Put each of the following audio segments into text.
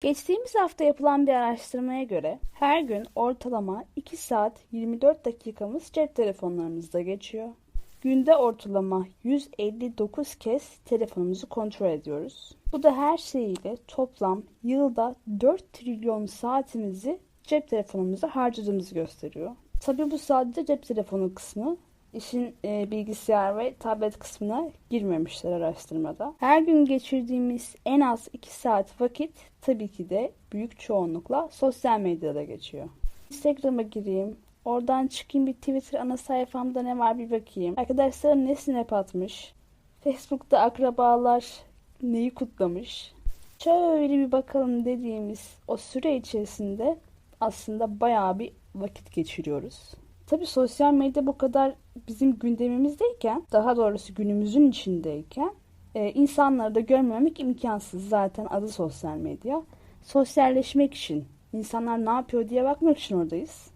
Geçtiğimiz hafta yapılan bir araştırmaya göre her gün ortalama 2 saat 24 dakikamız cep telefonlarımızda geçiyor. Günde ortalama 159 kez telefonumuzu kontrol ediyoruz. Bu da her şeyiyle toplam yılda 4 trilyon saatimizi cep telefonumuza harcadığımızı gösteriyor. Tabi bu sadece cep telefonu kısmı. İşin e, bilgisayar ve tablet kısmına girmemişler araştırmada. Her gün geçirdiğimiz en az 2 saat vakit tabii ki de büyük çoğunlukla sosyal medyada geçiyor. Instagram'a gireyim, oradan çıkayım bir Twitter ana sayfamda ne var bir bakayım. Arkadaşlarım ne snap atmış, Facebook'ta akrabalar neyi kutlamış. Şöyle bir bakalım dediğimiz o süre içerisinde aslında bayağı bir vakit geçiriyoruz. Tabi sosyal medya bu kadar bizim gündemimizdeyken, daha doğrusu günümüzün içindeyken e, insanları da görmemek imkansız. Zaten adı sosyal medya. Sosyalleşmek için, insanlar ne yapıyor diye bakmak için oradayız.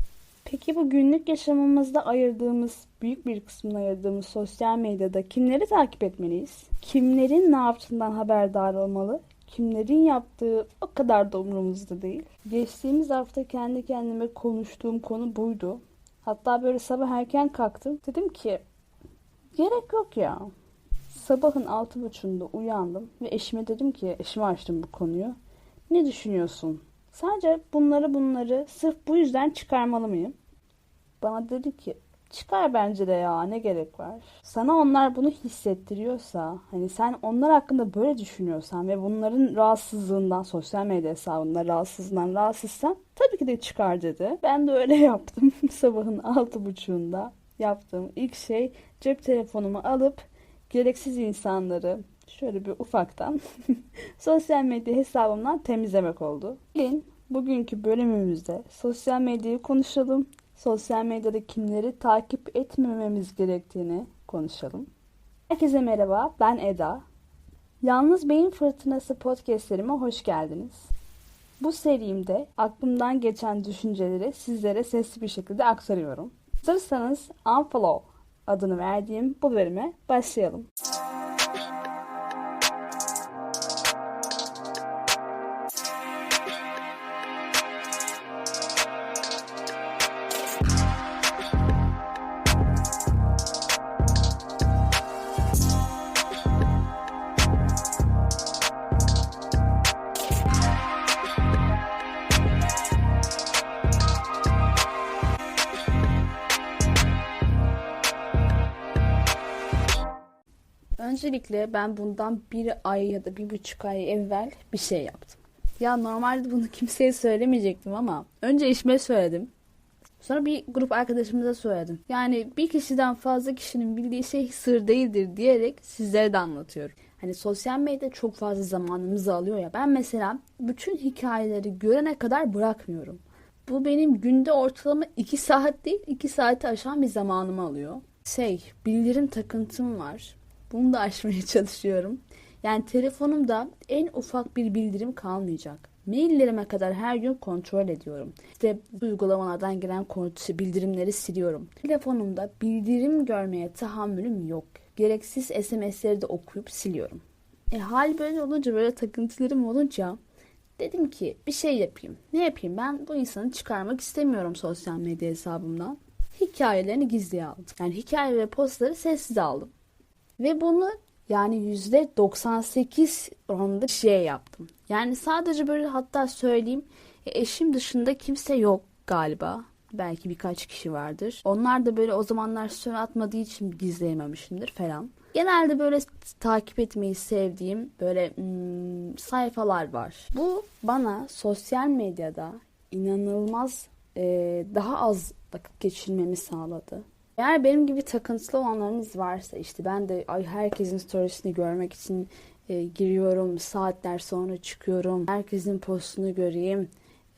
Peki bu günlük yaşamımızda ayırdığımız, büyük bir kısmını ayırdığımız sosyal medyada kimleri takip etmeliyiz? Kimlerin ne yaptığından haberdar olmalı? Kimlerin yaptığı o kadar da umurumuzda değil. Geçtiğimiz hafta kendi kendime konuştuğum konu buydu. Hatta böyle sabah erken kalktım. Dedim ki gerek yok ya. Sabahın altı buçuğunda uyandım ve eşime dedim ki eşime açtım bu konuyu. Ne düşünüyorsun? Sadece bunları bunları sırf bu yüzden çıkarmalı mıyım? Bana dedi ki çıkar bence de ya ne gerek var. Sana onlar bunu hissettiriyorsa hani sen onlar hakkında böyle düşünüyorsan ve bunların rahatsızlığından sosyal medya hesabında rahatsızlığından rahatsızsan tabii ki de çıkar dedi. Ben de öyle yaptım sabahın altı buçuğunda yaptığım ilk şey cep telefonumu alıp gereksiz insanları şöyle bir ufaktan sosyal medya hesabımdan temizlemek oldu. Gelin bugünkü bölümümüzde sosyal medyayı konuşalım sosyal medyada kimleri takip etmememiz gerektiğini konuşalım. Herkese merhaba, ben Eda. Yalnız Beyin Fırtınası podcastlerime hoş geldiniz. Bu serimde aklımdan geçen düşünceleri sizlere sesli bir şekilde aktarıyorum. Hazırsanız Unfollow adını verdiğim bu bölüme başlayalım. Öncelikle ben bundan bir ay ya da bir buçuk ay evvel bir şey yaptım. Ya normalde bunu kimseye söylemeyecektim ama önce eşime söyledim. Sonra bir grup arkadaşımıza söyledim. Yani bir kişiden fazla kişinin bildiği şey sır değildir diyerek sizlere de anlatıyorum. Hani sosyal medya çok fazla zamanımızı alıyor ya. Ben mesela bütün hikayeleri görene kadar bırakmıyorum. Bu benim günde ortalama 2 saat değil 2 saati aşan bir zamanımı alıyor. Şey bildirim takıntım var. Bunu da aşmaya çalışıyorum. Yani telefonumda en ufak bir bildirim kalmayacak. Maillerime kadar her gün kontrol ediyorum. İşte uygulamalardan gelen bildirimleri siliyorum. Telefonumda bildirim görmeye tahammülüm yok. Gereksiz SMS'leri de okuyup siliyorum. E hal böyle olunca böyle takıntılarım olunca dedim ki bir şey yapayım. Ne yapayım ben bu insanı çıkarmak istemiyorum sosyal medya hesabımdan. Hikayelerini gizliye aldım. Yani hikaye ve postları sessiz aldım. Ve bunu yani yüzde 98 oranında şey yaptım. Yani sadece böyle hatta söyleyeyim e, eşim dışında kimse yok galiba. Belki birkaç kişi vardır. Onlar da böyle o zamanlar story atmadığı için gizleyememişimdir falan. Genelde böyle takip etmeyi sevdiğim böyle hmm, sayfalar var. Bu bana sosyal medyada inanılmaz e, daha az vakit geçirmemi sağladı. Eğer benim gibi takıntılı olanlarınız varsa işte ben de ay herkesin storiesini görmek için e, giriyorum. Saatler sonra çıkıyorum. Herkesin postunu göreyim.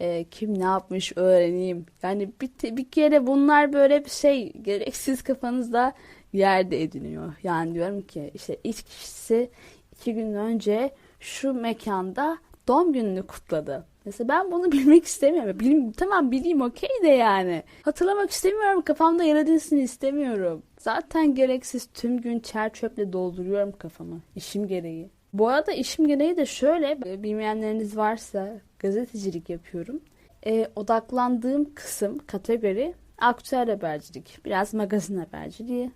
E, kim ne yapmış öğreneyim. Yani bir, bir kere bunlar böyle bir şey gereksiz kafanızda yerde ediniyor. Yani diyorum ki işte ilk kişisi iki gün önce şu mekanda doğum gününü kutladı. Mesela ben bunu bilmek istemiyorum. Bilim, tamam bileyim okey de yani. Hatırlamak istemiyorum. Kafamda yer edilsin istemiyorum. Zaten gereksiz tüm gün çer çöple dolduruyorum kafamı. işim gereği. Bu arada işim gereği de şöyle bilmeyenleriniz varsa gazetecilik yapıyorum. E, odaklandığım kısım, kategori aktüel habercilik. Biraz magazin haberciliği.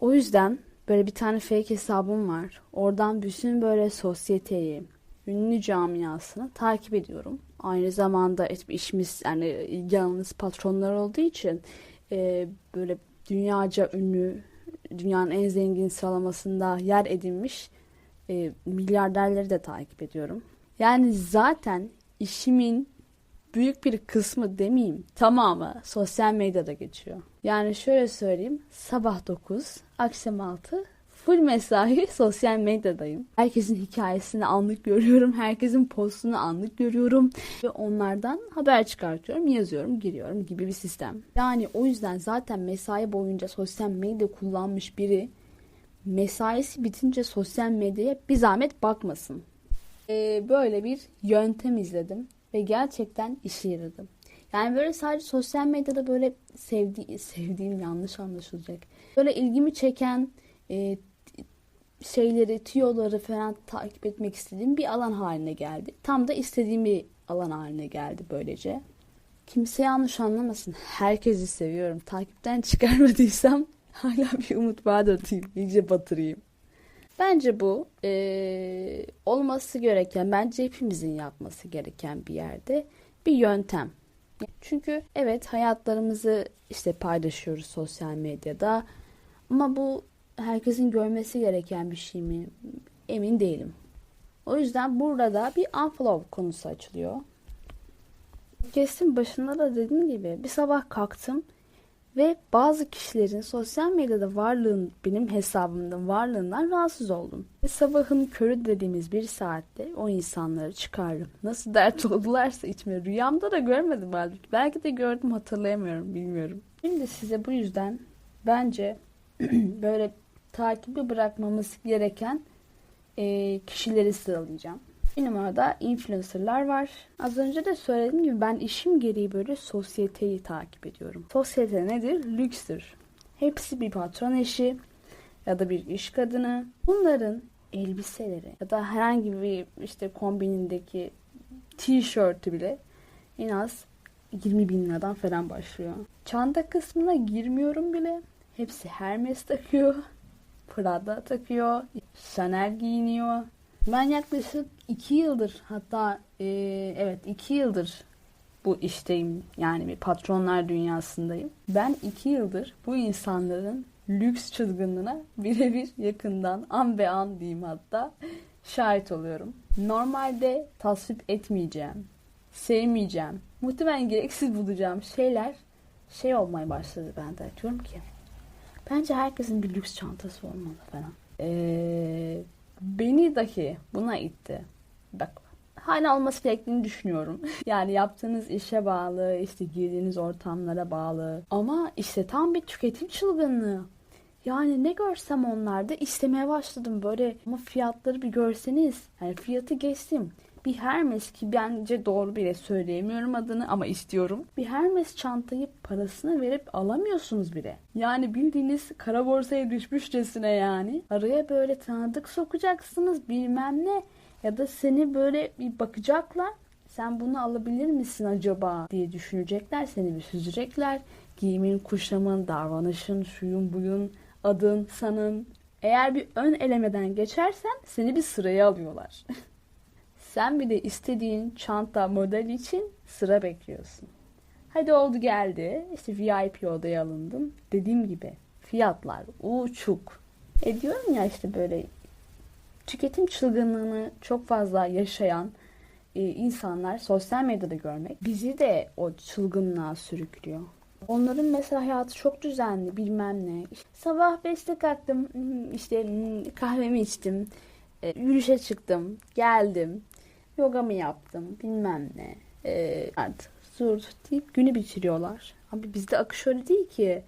O yüzden böyle bir tane fake hesabım var. Oradan bütün böyle sosyeteyi, ünlü camiasını takip ediyorum. Aynı zamanda işimiz yani alanımız patronlar olduğu için e, böyle dünyaca ünlü, dünyanın en zengin sıralamasında yer edinmiş e, milyarderleri de takip ediyorum. Yani zaten işimin büyük bir kısmı demeyeyim tamamı sosyal medyada geçiyor. Yani şöyle söyleyeyim sabah 9 akşam 6 full mesai sosyal medyadayım. Herkesin hikayesini anlık görüyorum. Herkesin postunu anlık görüyorum. Ve onlardan haber çıkartıyorum, yazıyorum, giriyorum gibi bir sistem. Yani o yüzden zaten mesai boyunca sosyal medya kullanmış biri mesaisi bitince sosyal medyaya bir zahmet bakmasın. Ee, böyle bir yöntem izledim ve gerçekten işe yaradı. Yani böyle sadece sosyal medyada böyle sevdi sevdiğim yanlış anlaşılacak. Böyle ilgimi çeken e, şeyleri, tiyoları falan takip etmek istediğim bir alan haline geldi. Tam da istediğim bir alan haline geldi böylece. Kimse yanlış anlamasın. Herkesi seviyorum. Takipten çıkarmadıysam hala bir umut vaat atayım. İyice batırayım. Bence bu e, olması gereken, bence hepimizin yapması gereken bir yerde bir yöntem. Çünkü evet hayatlarımızı işte paylaşıyoruz sosyal medyada ama bu herkesin görmesi gereken bir şey mi? Emin değilim. O yüzden burada bir unfollow konusu açılıyor. Kesin başında da dediğim gibi bir sabah kalktım ve bazı kişilerin sosyal medyada varlığın benim hesabımda varlığından rahatsız oldum. Ve sabahın körü dediğimiz bir saatte o insanları çıkardım. Nasıl dert oldularsa içime rüyamda da görmedim halbuki. Belki de gördüm hatırlayamıyorum bilmiyorum. Şimdi size bu yüzden bence böyle takibi bırakmamız gereken e, kişileri sıralayacağım. Bir numarada influencerlar var. Az önce de söylediğim gibi ben işim gereği böyle sosyeteyi takip ediyorum. Sosyete nedir? Lükstür. Hepsi bir patron eşi ya da bir iş kadını. Bunların elbiseleri ya da herhangi bir işte kombinindeki tişörtü bile en az 20 bin liradan falan başlıyor. Çanta kısmına girmiyorum bile. Hepsi Hermes takıyor. Prada takıyor. Chanel giyiniyor. Ben yaklaşık iki yıldır hatta e, evet iki yıldır bu işteyim. Yani bir patronlar dünyasındayım. Ben iki yıldır bu insanların lüks çılgınlığına birebir yakından an be an diyeyim hatta şahit oluyorum. Normalde tasvip etmeyeceğim, sevmeyeceğim, muhtemelen gereksiz bulacağım şeyler şey olmaya başladı bende. Diyorum ki bence herkesin bir lüks çantası olmalı falan. Eee beni dahi buna itti. Bak hala olması gerektiğini düşünüyorum. yani yaptığınız işe bağlı, işte girdiğiniz ortamlara bağlı. Ama işte tam bir tüketim çılgınlığı. Yani ne görsem onlarda istemeye başladım böyle. Ama fiyatları bir görseniz. Yani fiyatı geçtim bir Hermes ki bence doğru bile söyleyemiyorum adını ama istiyorum. Bir Hermes çantayı parasını verip alamıyorsunuz bile. Yani bildiğiniz kara borsaya düşmüşçesine yani. Araya böyle tanıdık sokacaksınız bilmem ne. Ya da seni böyle bir bakacaklar. Sen bunu alabilir misin acaba diye düşünecekler. Seni bir süzecekler. Giyimin, kuşamın, davranışın, şuyun, buyun, adın, sanın. Eğer bir ön elemeden geçersen seni bir sıraya alıyorlar. Sen bir de istediğin çanta model için sıra bekliyorsun. Hadi oldu geldi. İşte VIP odaya alındım. Dediğim gibi fiyatlar uçuk. E diyorum ya işte böyle tüketim çılgınlığını çok fazla yaşayan e, insanlar sosyal medyada görmek bizi de o çılgınlığa sürüklüyor. Onların mesela hayatı çok düzenli bilmem ne. Sabah 5'te kalktım işte kahvemi içtim. E, yürüyüşe çıktım geldim yoga mı yaptım bilmem ne. Ee, artık zurt deyip günü bitiriyorlar. Abi bizde akış öyle değil ki.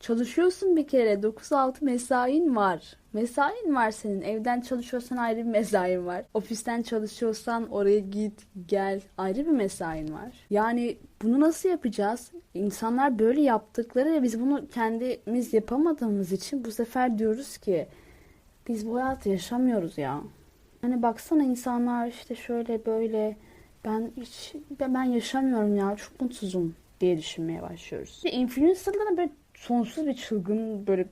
Çalışıyorsun bir kere 9-6 mesain var. Mesain var senin. Evden çalışıyorsan ayrı bir mesain var. Ofisten çalışıyorsan oraya git gel ayrı bir mesain var. Yani bunu nasıl yapacağız? İnsanlar böyle yaptıkları ve biz bunu kendimiz yapamadığımız için bu sefer diyoruz ki biz bu hayatı yaşamıyoruz ya. Hani baksana insanlar işte şöyle böyle ben hiç ben yaşamıyorum ya çok mutsuzum diye düşünmeye başlıyoruz. İnfluencerların böyle sonsuz bir çılgın böyle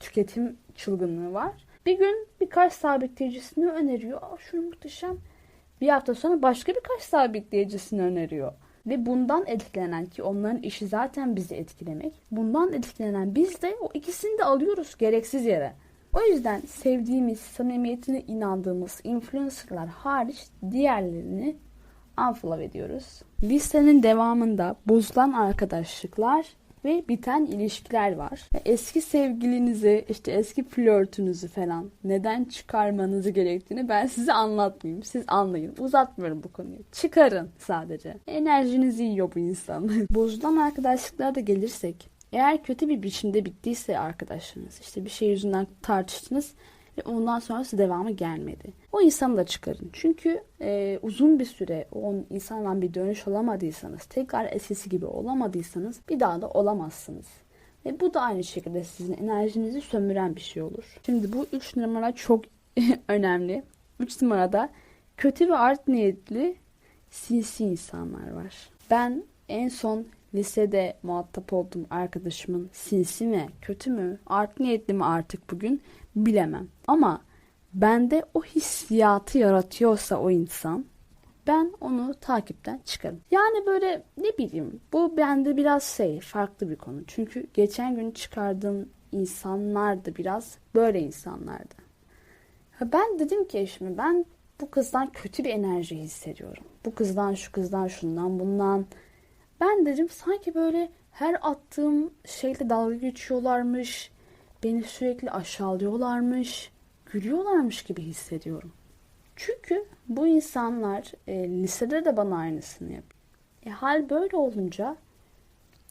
tüketim çılgınlığı var. Bir gün birkaç sabitleyicisini öneriyor. Aa, şu muhteşem. Bir hafta sonra başka birkaç sabitleyicisini öneriyor. Ve bundan etkilenen ki onların işi zaten bizi etkilemek. Bundan etkilenen biz de o ikisini de alıyoruz gereksiz yere. O yüzden sevdiğimiz, samimiyetine inandığımız influencerlar hariç diğerlerini unfollow ediyoruz. Listenin devamında bozulan arkadaşlıklar ve biten ilişkiler var. Eski sevgilinizi, işte eski flörtünüzü falan neden çıkarmanızı gerektiğini ben size anlatmayayım. Siz anlayın. Uzatmıyorum bu konuyu. Çıkarın sadece. Enerjinizi yiyor bu insan. Bozulan arkadaşlıklara da gelirsek. Eğer kötü bir biçimde bittiyse arkadaşlarınız, işte bir şey yüzünden tartıştınız ve ondan sonrası devamı gelmedi. O insanı da çıkarın. Çünkü e, uzun bir süre o insandan bir dönüş alamadıysanız, tekrar eskisi gibi olamadıysanız bir daha da olamazsınız. Ve bu da aynı şekilde sizin enerjinizi sömüren bir şey olur. Şimdi bu üç numara çok önemli. Üç numarada kötü ve art niyetli sinsi insanlar var. Ben en son lisede muhatap olduğum arkadaşımın sinsi mi, kötü mü, art niyetli mi artık bugün bilemem. Ama bende o hissiyatı yaratıyorsa o insan ben onu takipten çıkarım. Yani böyle ne bileyim bu bende biraz şey farklı bir konu. Çünkü geçen gün çıkardığım insanlar da biraz böyle insanlardı. Ben dedim ki şimdi ben bu kızdan kötü bir enerji hissediyorum. Bu kızdan, şu kızdan, şundan, bundan. Ben dedim sanki böyle her attığım şeyle dalga geçiyorlarmış. Beni sürekli aşağılıyorlarmış. Gülüyorlarmış gibi hissediyorum. Çünkü bu insanlar e, lisede de bana aynısını yapıyor. E, hal böyle olunca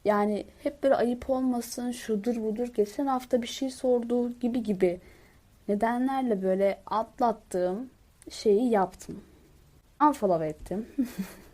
yani hep böyle ayıp olmasın, şudur budur, geçen hafta bir şey sordu gibi gibi nedenlerle böyle atlattığım şeyi yaptım. Unfollow ettim.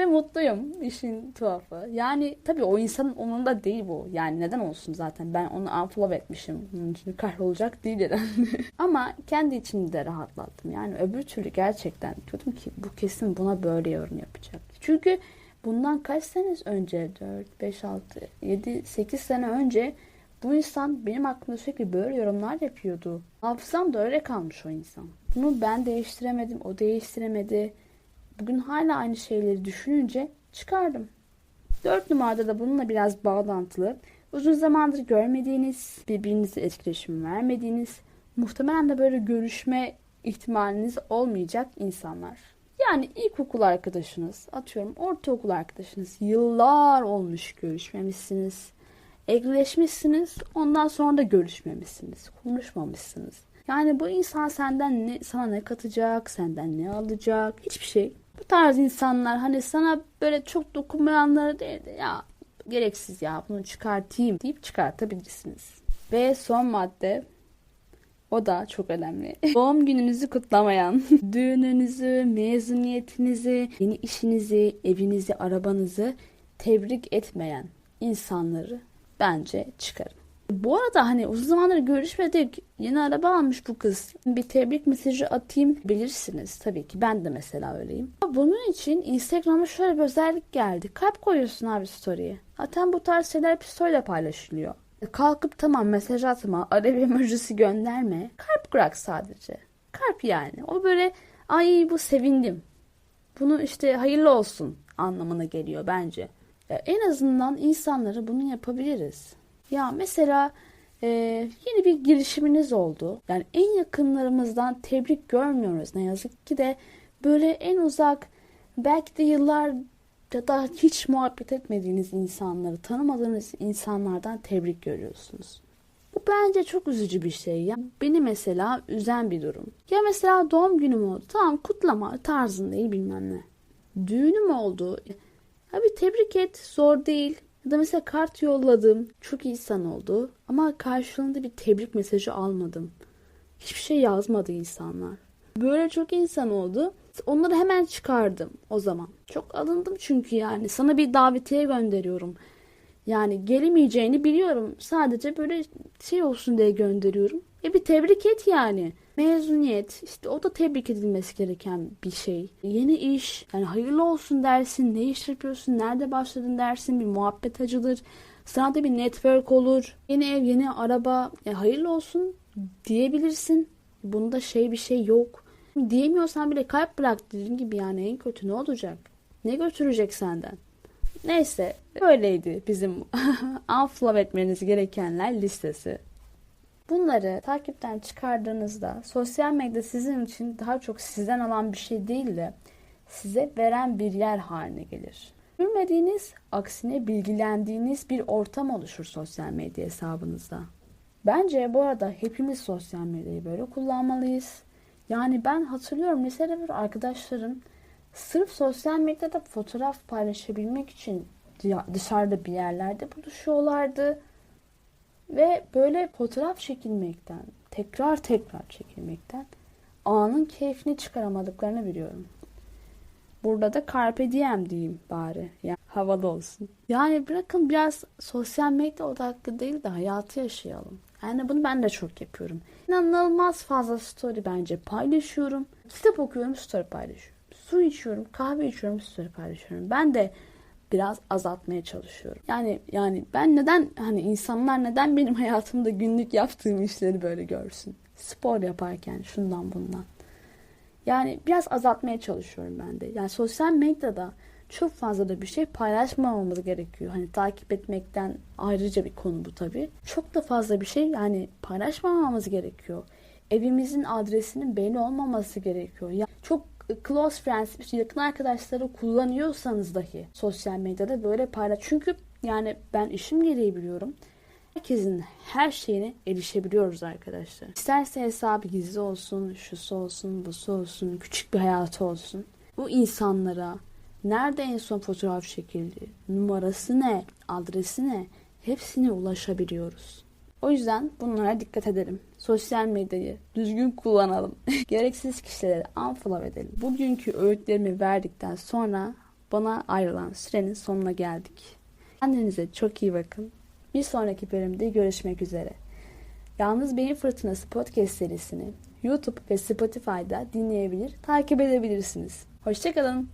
Ve mutluyum işin tuhafı. Yani tabii o insanın umurunda değil bu. Yani neden olsun zaten ben onu unfollow etmişim. Onun için kahrolacak değil herhalde. Ama kendi içimde de rahatlattım. Yani öbür türlü gerçekten diyordum ki bu kesin buna böyle yorum yapacak. Çünkü bundan kaç sene önce 4, 5, 6, 7, 8 sene önce bu insan benim hakkımda sürekli böyle yorumlar yapıyordu. Hafızam da öyle kalmış o insan. Bunu ben değiştiremedim, o değiştiremedi. Bugün hala aynı şeyleri düşününce çıkardım. Dört numarada da bununla biraz bağlantılı. Uzun zamandır görmediğiniz, birbirinize etkileşim vermediğiniz, muhtemelen de böyle görüşme ihtimaliniz olmayacak insanlar. Yani ilkokul arkadaşınız, atıyorum ortaokul arkadaşınız, yıllar olmuş görüşmemişsiniz, ekleşmişsiniz, ondan sonra da görüşmemişsiniz, konuşmamışsınız. Yani bu insan senden ne, sana ne katacak, senden ne alacak, hiçbir şey. Bu tarz insanlar hani sana böyle çok dokunmayanları değil de ya gereksiz ya bunu çıkartayım deyip çıkartabilirsiniz. Ve son madde o da çok önemli. Doğum gününüzü kutlamayan, düğününüzü, mezuniyetinizi, yeni işinizi, evinizi, arabanızı tebrik etmeyen insanları bence çıkarın. Bu arada hani uzun zamandır görüşmedik. Yeni araba almış bu kız. Bir tebrik mesajı atayım bilirsiniz. Tabii ki ben de mesela öyleyim. Bunun için Instagram'a şöyle bir özellik geldi. Kalp koyuyorsun abi story'e. Zaten bu tarz şeyler hep story'le paylaşılıyor. Kalkıp tamam mesaj atma, arabi emojisi gönderme. Kalp bırak sadece. Kalp yani. O böyle ay bu sevindim. Bunu işte hayırlı olsun anlamına geliyor bence. En azından insanlara bunu yapabiliriz. Ya mesela e, yeni bir girişiminiz oldu. Yani en yakınlarımızdan tebrik görmüyoruz ne yazık ki de böyle en uzak belki de yıllar ya da hiç muhabbet etmediğiniz insanları, tanımadığınız insanlardan tebrik görüyorsunuz. Bu bence çok üzücü bir şey. Ya beni mesela üzen bir durum. Ya mesela doğum günüm oldu. Tamam kutlama tarzın değil bilmem ne. Düğünüm oldu. Ya bir tebrik et zor değil. Ya da mesela kart yolladım. Çok insan oldu. Ama karşılığında bir tebrik mesajı almadım. Hiçbir şey yazmadı insanlar. Böyle çok insan oldu. Onları hemen çıkardım o zaman. Çok alındım çünkü yani. Sana bir davetiye gönderiyorum. Yani gelemeyeceğini biliyorum. Sadece böyle şey olsun diye gönderiyorum. E bir tebrik et yani. Mezuniyet işte o da tebrik edilmesi gereken bir şey. Yeni iş yani hayırlı olsun dersin. Ne iş yapıyorsun? Nerede başladın dersin. Bir muhabbet açılır. Sana da bir network olur. Yeni ev, yeni araba. E, hayırlı olsun diyebilirsin. Bunda şey bir şey yok. Diyemiyorsan bile kalp bırak dediğin gibi yani en kötü ne olacak? Ne götürecek senden? Neyse böyleydi bizim unfollow etmeniz gerekenler listesi. Bunları takipten çıkardığınızda sosyal medya sizin için daha çok sizden alan bir şey değil de size veren bir yer haline gelir. Bilmediğiniz, aksine bilgilendiğiniz bir ortam oluşur sosyal medya hesabınızda. Bence bu arada hepimiz sosyal medyayı böyle kullanmalıyız. Yani ben hatırlıyorum lisede bir arkadaşlarım sırf sosyal medyada fotoğraf paylaşabilmek için dışarıda bir yerlerde buluşuyorlardı. Ve böyle fotoğraf çekilmekten, tekrar tekrar çekilmekten anın keyfini çıkaramadıklarını biliyorum. Burada da carpe diem diyeyim bari. Yani havalı olsun. Yani bırakın biraz sosyal medya odaklı değil de hayatı yaşayalım. Yani bunu ben de çok yapıyorum. İnanılmaz fazla story bence paylaşıyorum. Kitap okuyorum, story paylaşıyorum. Su içiyorum, kahve içiyorum, story paylaşıyorum. Ben de biraz azaltmaya çalışıyorum. Yani yani ben neden hani insanlar neden benim hayatımda günlük yaptığım işleri böyle görsün? Spor yaparken şundan bundan. Yani biraz azaltmaya çalışıyorum ben de. Yani sosyal medyada çok fazla da bir şey paylaşmamamız gerekiyor. Hani takip etmekten ayrıca bir konu bu tabii. Çok da fazla bir şey yani paylaşmamamız gerekiyor. Evimizin adresinin belli olmaması gerekiyor. Yani çok close friends, yakın arkadaşları kullanıyorsanız dahi sosyal medyada böyle paylaş. Çünkü yani ben işim gereği biliyorum. Herkesin her şeyine erişebiliyoruz arkadaşlar. İsterse hesabı gizli olsun, şusu olsun, busu olsun, küçük bir hayatı olsun. Bu insanlara nerede en son fotoğraf çekildi, numarası ne, adresi ne hepsine ulaşabiliyoruz. O yüzden bunlara dikkat edelim. Sosyal medyayı düzgün kullanalım. Gereksiz kişileri unfollow edelim. Bugünkü öğütlerimi verdikten sonra bana ayrılan sürenin sonuna geldik. Kendinize çok iyi bakın. Bir sonraki bölümde görüşmek üzere. Yalnız Beyin Fırtınası podcast serisini YouTube ve Spotify'da dinleyebilir, takip edebilirsiniz. Hoşçakalın.